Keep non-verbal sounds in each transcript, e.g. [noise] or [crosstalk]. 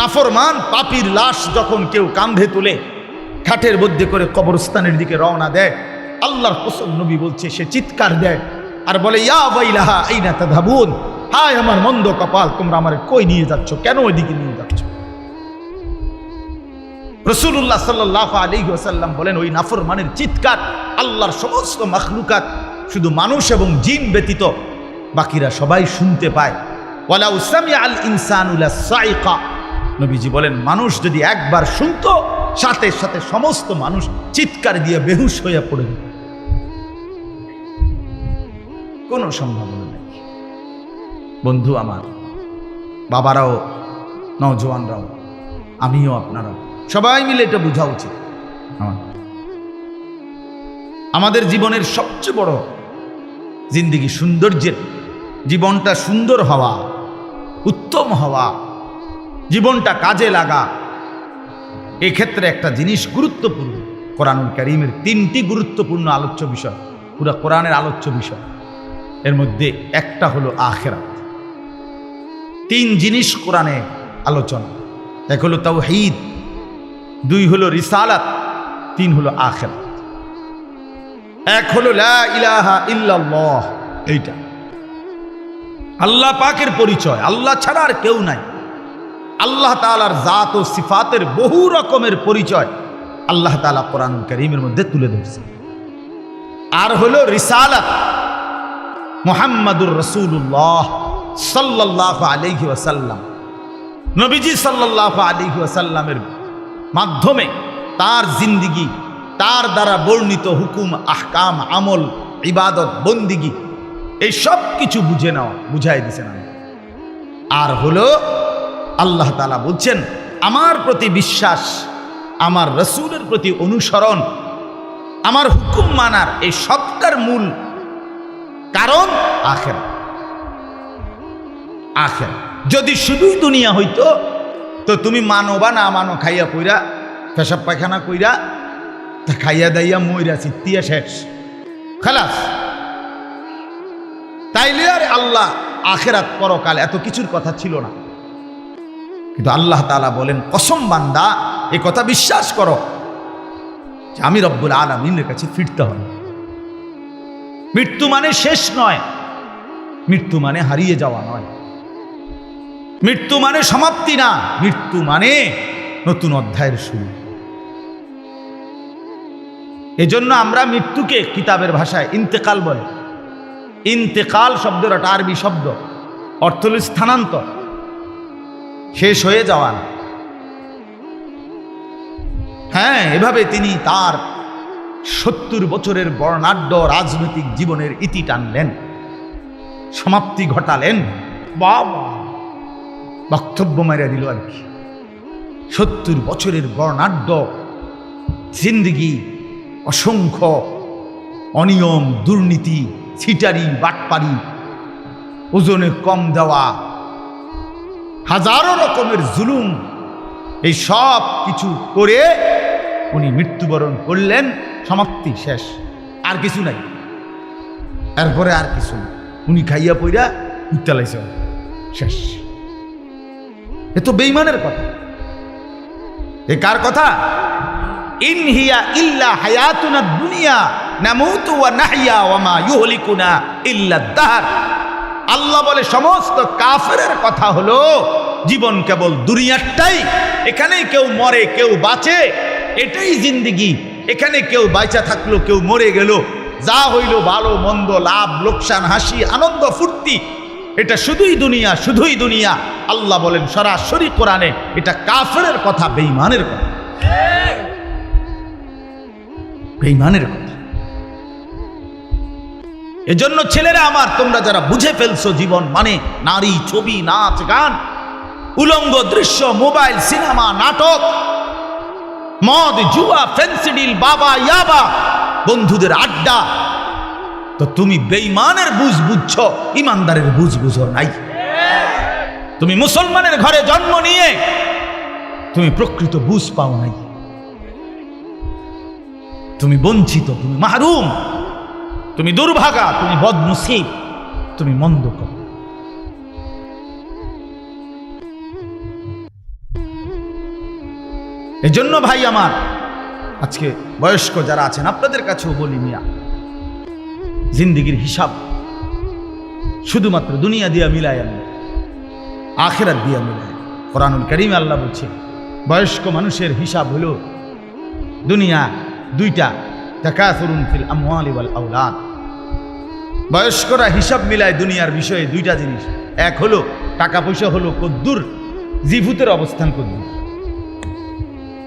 নাফরমান, পাপির লাশ যখন কেউ কান্ধে তুলে খাটের মধ্যে করে কবরস্থানের দিকে রওনা দেয়, আল্লাহর কোসল নবী বলছে, সে চিৎকার দেয় আর বলে, ইয়া বাইলাহা আইনা তাধাবুন হায় আমার মন্দ কপাল, তোমরা আমার কই নিয়ে যাচ্ছ? কেন ওইদিকে নিয়ে যাচ্ছ? রসুল্লাহ সাল্লাহ আলী ওসাল্লাম বলেন, ওই নাফরমানের চিৎকার আল্লাহর সমস্ত মখলুকাত শুধু মানুষ এবং জিন ব্যতীত বাকিরা সবাই শুনতে পায়। ওয়ালা উসামি আল ইনসানুল্লাহ সাইকা নবীজি বলেন, মানুষ যদি একবার শুনতো, সাথে সাথে সমস্ত মানুষ চিৎকার দিয়ে বেহুশ হইয়া পড়ে। কোনো সম্ভাবনা নেই বন্ধু আমার, বাবারাও, নওজোয়ানরাও, আমিও আপনারাও, সবাই মিলে এটা বোঝা উচিত। আমাদের জীবনের সবচেয়ে বড় জিন্দিগি, সৌন্দর্যের, জীবনটা সুন্দর হওয়া, উত্তম হওয়া জীবনটা কাজে লাগা। এক্ষেত্রে একটা জিনিস গুরুত্বপূর্ণ। কোরআনুল করিমের তিনটি গুরুত্বপূর্ণ আলোচ্য বিষয়। পুরো কোরআনের আলোচ্য বিষয়। এর মধ্যে একটা হলো আখেরাত। তিন জিনিস কোরআনে আলোচনা। এক হলো তাওহীদ। দুই হলো রিসালাত। তিন হলো আখেরাত। এক হলো ইল্লাল্লাহ। এইটা। আল্লাহ পাকের পরিচয়। আল্লাহ ছাড়া আর কেউ নাই। আল্লাহ তালার জাত ও সিফাতের বহু রকমের পরিচয় আল্লাহ তালা কোরআন করিমের মধ্যে তুলে ধরছে আর হল রিসালাত। মোহাম্মদুর রসুল্লাহ সাল্লাহ আলহি ওয়াসাল্লাম। নবীজি সাল্লাহ আলহি ওয়াসাল্লামের মাধ্যমে তার জিন্দিগি, তার দ্বারা বর্ণিত হুকুম, আহকাম, আমল, ইবাদত, বন্দিগি, এই সব কিছু বুঝে নেওয়া, বুঝাই দিছেন আমি আর হলো আল্লাহ তালা বলছেন, আমার প্রতি বিশ্বাস, আমার রসুলের প্রতি অনুসরণ, আমার হুকুম মানার এই সবটার মূল কারণ আখের। আখের। যদি শুধুই দুনিয়া হইতো, তো তুমি মানো বা না মানো, খাইয়া কইরা পেশাব পায়খানা কইরা খাইয়া দাইয়া মইরা চিত্তিয়া শেষ। খালাস। তাইলে আর আল্লাহ আখেরাত পরকাল এত কিছুর কথা ছিল না। কিন্তু আল্লাহ তালা বলেন, কসম বান্দা, এ কথা বিশ্বাস করো যে আমি রব্বুল আলমিনের কাছে ফিরতে হবে। মৃত্যু মানে শেষ নয়, মৃত্যু মানে হারিয়ে যাওয়া নয়। মৃত্যু মানে সমাপ্তি না, মৃত্যু মানে নতুন অধ্যায়ের শুরু। এজন্য আমরা মৃত্যুকে কিতাবের ভাষায় ইন্তেকাল বলে। ইন্তেকাল শব্দের একটা আরবি শব্দ, অর্থ স্থানান্তর। শেষ হয়ে যাওয়ান হ্যাঁ এভাবে তিনি তার সত্তর বছরের বর্ণাঢ্য রাজনৈতিক জীবনের ইতি টানলেন, সমাপ্তি ঘটালেন। বাবা, বক্তব্য মারা দিল আর কি। সত্তর বছরের বর্ণাঢ্য জিন্দগি, অসংখ্য অনিয়ম, দুর্নীতি, ছিটারি, বাটপারি, ওজনে কম দেওয়া হাজারো রকমের জুলুম, এই সব কিছু করে উনি মৃত্যুবরণ করলেন, সমাপ্তি শেষ, আর কিছু নাই। এরপরে আর কিছু না উনি খাইয়া পইরা উত্তালাইছে। শেষ। এ তো বেইমানের কথা। এ কার কথা? ইনহিয়া ইল্লা হায়াতুনা দুনিয়া নামুতু ওয়া নাহইয়া ওয়া মা ইউহলিকুনা ইল্লা দাহর আল্লাহ বলে, সমস্ত কাফেরের কথা হলো জীবন কেবল দুনিয়ারটাই। এখানেই কেউ মরে, কেউ বাঁচে, এটাই জিন্দিগি। এখানে কেউ বাইচা থাকল, কেউ মরে গেল। যা হইল ভালো, মন্দ, লাভ, লোকসান, হাসি, আনন্দ, ফুর্তি, এটা শুধুই দুনিয়া শুধুই দুনিয়া। আল্লাহ বলেন, সরাসরি কোরআনে এটা কাফেরের কথা বেইমানের কথা। বেইমানের কথা। এজন্য ছেলেরা আমার, তোমরা যারা বুঝে ফেলছো জীবন মানে নারী, ছবি, নাচ, গান উলঙ্গ দৃশ্য, মোবাইল, সিনেমা, নাটক। মদ, জুয়া ফেন্সিডিল বাবা, ইয়াবা, বন্ধুদের আড্ডা। তো তুমি বেইমানের বুঝ বুঝছ, ইমানদারের বুঝ বুঝো নাই। তুমি মুসলমানের ঘরে জন্ম নিয়ে তুমি প্রকৃত বুঝ পাও নাই। তুমি বঞ্চিত, তুমি মাহরুম। তুমি দুর্ভাগা, তুমি বদনসিব তুমি মন্দ কর এজন্য ভাই আমার, আজকে বয়স্ক যারা আছেন, আপনাদের কাছেও বলি মিয়া, জিন্দিগির হিসাব। শুধুমাত্র দুনিয়া দিয়া মিলায় আমি, আখেরাত দিয়া মিলায়। কোরআনুল করিম আল্লাহ বলছে, বয়স্ক মানুষের হিসাব হলো দুনিয়া দুইটা, তাকাসুরুন ফিল আমওয়ালি ওয়াল বয়স্করা হিসাব মিলায় দুনিয়ার বিষয়ে দুইটা জিনিস। এক হলো টাকা পয়সা হলো কদ্দুর, জিভুতের অবস্থান কদ্দুর।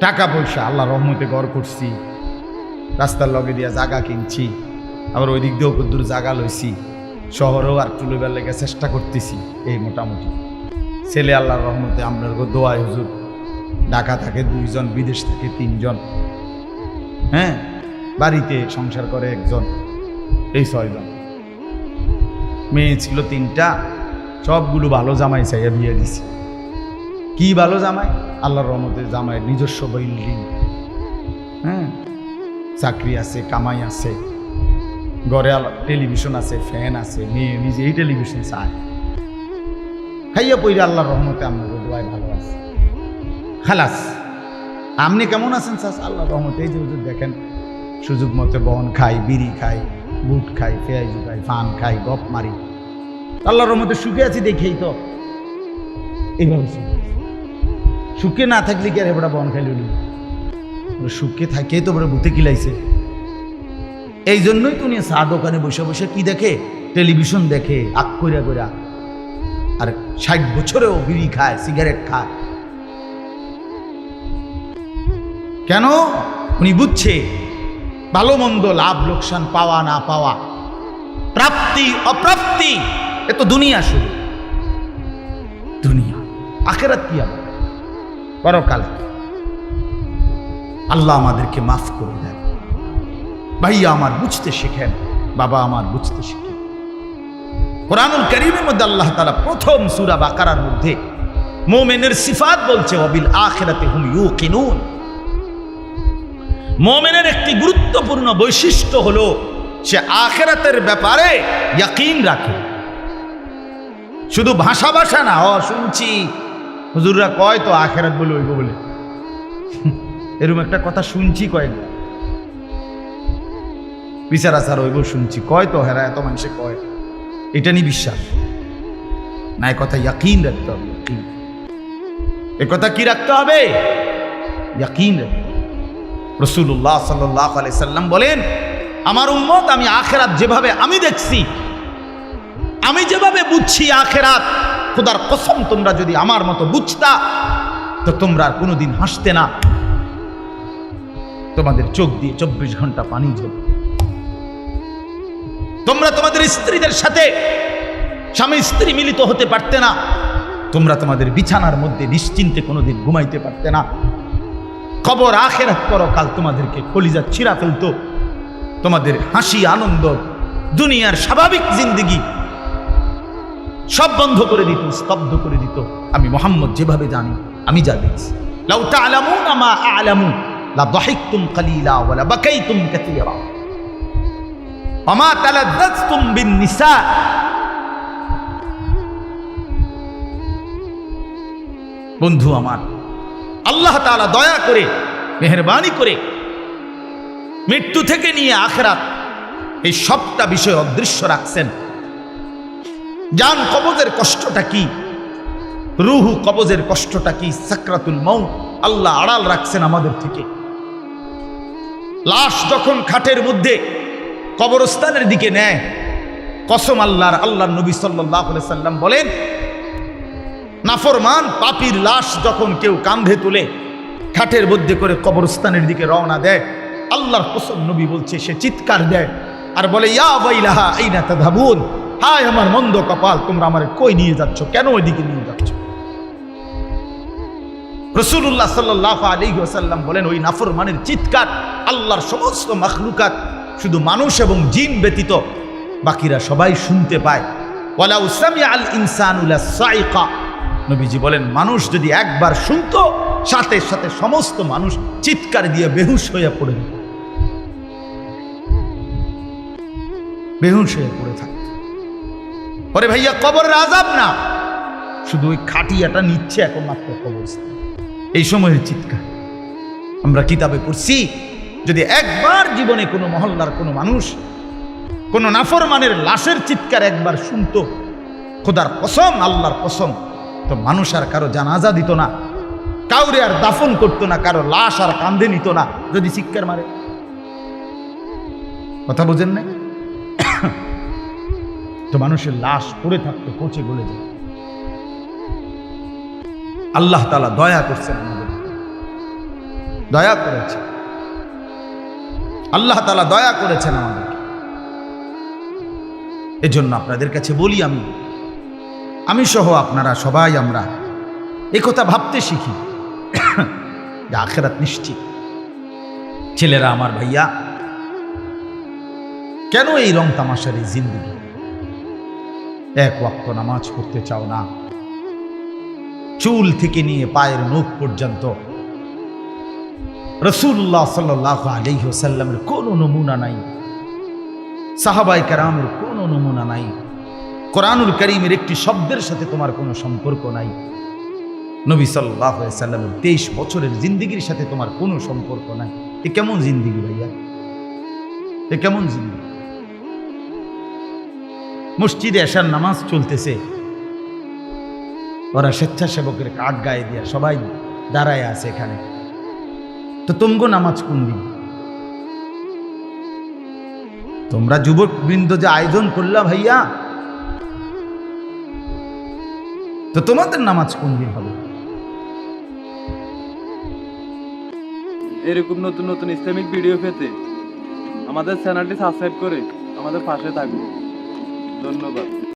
টাকা পয়সা আল্লাহ রহমতে গড় করছি। রাস্তার লগে দিয়া জাগা কিনছি। আবার ওই দিক দিয়েও কদ্দুর জাগা লইছি। শহরেও আর টুলুবার লেগে চেষ্টা করতেছি, এই মোটামুটি। ছেলে আল্লাহর রহমতে আপনার দোয়াই হুজুর। ঢাকা থাকে দুইজন, বিদেশ থেকে তিনজন। হ্যাঁ? বাড়িতে সংসার করে একজন, এই ছয়জন। মেয়ে ছিল তিনটা, সবগুলো ভালো জামাই চাইয়া বিয়ে দিছি। কি ভালো জামাই? আল্লাহর রহমতে জামাইয়ের নিজস্ব বিল্ডিং। হ্যাঁ? চাকরি আছে, কামাই আছে, ঘরে টেলিভিশন আছে, ফ্যান আছে, মেয়ে নিজেই টেলিভিশন চায়। খাইয়া পইরে আল্লাহর রহমতে আপনার দোয়াই ভালো আছে। খালাস, আপনি কেমন আছেন সাস আল্লাহর রহমতে এই যে হুজুর দেখেন, সুযোগ মতো বন খাই, বিড়ি খাই, বুট খাই, পেঁয়াজু খাই, ফান খাই, গপ মারি। আল্লাহর রহমতে সুখে আছি দেখেই তো। এইভাবে সুখে না থাকলে কি আর এবার বন খাইল সুখে থাকে তো বড় বুতে কিলাইছে। এই জন্যই তো চা দোকানে বসে বসে কি দেখে? টেলিভিশন দেখে আক কইরা কইরা। আর ষাট বছরেও বিড়ি খায়, সিগারেট খায়। কেন? উনি বুঝছে, ভালো মন্দ লাভ, লোকসান পাওয়া না পাওয়া, প্রাপ্তি, অপ্রাপ্তি, এ তো দুনিয়া শুরু দুনিয়া, আখেরাত কি আবার? পরকাল আল্লাহ আমাদেরকে মাফ করে দেন। ভাইয়া আমার বুঝতে শেখেন, বাবা আমার বুঝতে শেখেন। কোরআনুল করিমের মধ্যে আল্লাহ তালা প্রথম সুরা বাকারার মধ্যে মোমেনের সিফাত বলছে অবিল আখেরাতে হুম ইউ কিনুন মোমেনের একটি গুরুত্বপূর্ণ বৈশিষ্ট্য হলো, সে আখেরাতের ব্যাপারে ইয়াকিন রাখে। শুধু ভাষা ভাষা না অ শুনছি হুজুররা কয়, তো আখেরাত বলে ওইব বলে? এরকম একটা কথা শুনছি কয় না বিচার আচার ওইব শুনছি। কয় তো হেরা, এত মানুষে কয়। এটা নিয়ে বিশ্বাস। না কথা ইয়াকিন রাখতে হবে, ইয়াকিন। এ কথা কি রাখতে হবে? ইয়াকিন রসুল্লাহ সাল্লাহ সাল্লাম বলেন, আমার উম্মত, আমি আখেরাত যেভাবে আমি দেখছি, আমি যেভাবে বুঝছি আখেরাত খোদার কসম, তোমরা যদি আমার মতো বুঝতা, তো তোমরা আর কোনোদিন হাসতে না। তোমাদের চোখ দিয়ে চব্বিশ ঘণ্টা পানি ঝরবে। তোমরা তোমাদের স্ত্রীদের সাথে স্বামী স্ত্রী মিলিত হতে পারতে না। তোমরা তোমাদের বিছানার মধ্যে নিশ্চিন্তে কোনোদিন ঘুমাইতে পারতে না। কবর আখেরাত পরকাল তোমাদেরকে কলিজা ছিঁড়া ফেলতো। তোমাদের হাসি, আনন্দ, দুনিয়ার স্বাভাবিক জিন্দিগি সব বন্ধ করে দিত, স্তব্ধ করে দিত। আমি মোহাম্মদ যেভাবে জানি, আমি যা দেখছি। লাউ মা আ'লামু, লা কালিলা বিন নিসা বন্ধু আমার, আল্লাহ তাআলা দয়া করে, মেহরবানি করে, মৃত্যু থেকে নিয়ে আখরাত এই সবটা বিষয় অদৃশ্য রাখছেন। জান কবজের কষ্টটা কি? রুহু কবজের কষ্টটা কি? সাকরাতুল মৌ আল্লাহ আড়াল রাখছেন আমাদের থেকে। লাশ যখন খাটের মধ্যে কবরস্থানের দিকে নেয়, কসম আল্লাহর আল্লাহ নবী সাল্লাম বলেন, নাফরমান, পাপির লাশ যখন কেউ কান্ধে তুলে খাটের মধ্যে করে কবরস্থানের দিকে রওনা দেয়, আল্লাহর কসম নবী বলছে, সে চিৎকার দেয় আর বলে, ইয়া বাইলাহা এই না তাধাবুন হায় আমার মন্দ কপাল, তোমরা আমার কই নিয়ে যাচ্ছ? কেন ওইদিকে নিয়ে যাচ্ছ? রসুল্লাহ সাল্লাহ আলী ওসাল্লাম বলেন, ওই নাফরমানের চিৎকার আল্লাহর সমস্ত মখলুকাত শুধু মানুষ এবং জিন ব্যতীত বাকিরা সবাই শুনতে পায়। আল সাইকা নবীজি বলেন, মানুষ যদি একবার শুনতো, সাথে সাথে সমস্ত মানুষ চিৎকার দিয়ে বেহুশ হয়ে পড়ে। বেহুশ হয়ে পড়ে থাকত পরে ভাইয়া, কবরের আজাব না। শুধু ওই খাটিয়াটা নিচ্ছে এখন মাত্র কবরস্থান এই সময়ের চিৎকার। আমরা কিতাবে পড়ছি, যদি একবার জীবনে কোনো মহল্লার কোনো মানুষ কোনো নাফরমানের লাশের চিৎকার একবার শুনতো, খোদার কসম, আল্লাহর কসম, তো মানুষ আর কারও জানাজা দিত না, কাউরে আর দাফন করতো না, কারও লাশ আর কান্দে নিত না, যদি চিৎকার মারে। কথা বোঝেন না তো মানুষের লাশ পড়ে থাকতো পচে গলে যায়। আল্লাহ তালা দয়া করছেন আমাদের। দয়া করেছে আল্লাহ তালা দয়া করেছেন আমাদেরকে। এজন্য আপনাদের কাছে বলি আমি আমি সহ আপনারা সবাই আমরা এ কথা ভাবতে শিখি। [coughs] যে আখেরাত নিশ্চিত। ছেলেরা, আমার ভাইয়া, কেন এই রং তামাশার এই জিন্দগি? এক ওয়াক্ত নামাজ পড়তে চাও না। চুল থেকে নিয়ে পায়ের নখ পর্যন্ত। রসুল্লাহ সাল্লাহ আলহ্লামের কোনো নমুনা নাই। সাহাবাই কারামের কোনো নমুনা নাই। কোরআনুল করিমের একটি শব্দের সাথে তোমার কোনো সম্পর্ক নাই। নবী সাল্লাহ সাল্লামের তেইশ বছরের জিন্দিগির সাথে তোমার কোনো সম্পর্ক নাই। এ কেমন জিন্দিগি ভাইয়া? এ কেমন জিন্দিগি? মসজিদে আসার নামাজ চলতেছে। ওরা স্বেচ্ছাসেবকের কাঠ গায়ে দিয়া সবাই দাঁড়ায় আছে এখানে। তো তুমগো নামাজ কোন দিন? তোমরা যুবক বৃন্দ যে আয়োজন করলা ভাইয়া, তো তোমাদের নামাজ কোন দিন হবে? এরকম নতুন নতুন ইসলামিক ভিডিও পেতে আমাদের চ্যানেলটি সাবস্ক্রাইব করে আমাদের পাশে থাকবে। ধন্যবাদ।